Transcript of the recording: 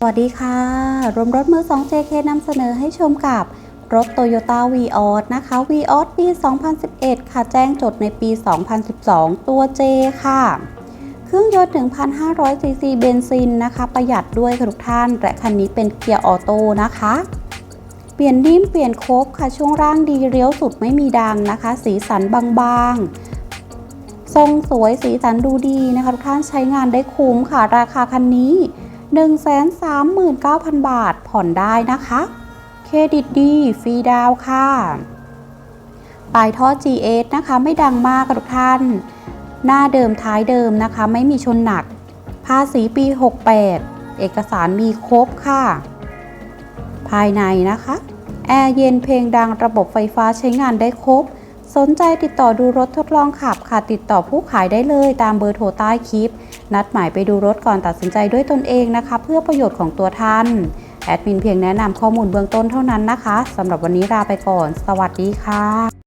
สวัสดีค่ะ รวมรถมือ 2 JK นำเสนอให้ชมกับรถ Toyota v ีออนะคะ v ีออปี 2011 ค่ะ แจ้งจดในปี 2012 ตัว J ค่ะ เครื่องยนต์ 1,500 ซีซีเบนซินนะคะ ประหยัดด้วยค่ะทุกท่าน และคันนี้เป็นเกียร์ออโต้นะคะ เปลี่ยนดิ้มเปลี่ยนโคบค่ะ ช่วงล่างดีเลี้ยวสุดไม่มีดังนะคะ สีสันบางๆ ทรงสวยสีสันดูดีนะคะทุกท่านใช้งานได้คุ้มค่ะ ราคาคันนี้ 139,000 บาทผ่อนได้นะคะ เครดิตดี ฟรีดาวค่ะปลายท่อ GS นะคะ ไม่ดังมากทุกท่าน หน้าเดิมท้ายเดิมนะคะ ไม่มีชนหนัก ภาษีปี 68 เอกสารมีครบค่ะ ภายในนะคะ แอร์เย็นเพลงดังระบบไฟฟ้าใช้งานได้ครบ สนใจติดต่อดูรถทดลองขับค่ะติดต่อผู้ขายได้เลยตามเบอร์โทรใต้คลิป นัดหมายไปดูรถก่อนตัดสินใจด้วยตนเองนะคะ เพื่อประโยชน์ของตัวท่าน แอดมินเพียงแนะนำข้อมูลเบื้องต้นเท่านั้นนะคะสำหรับวันนี้ลาไปก่อน สวัสดีค่ะ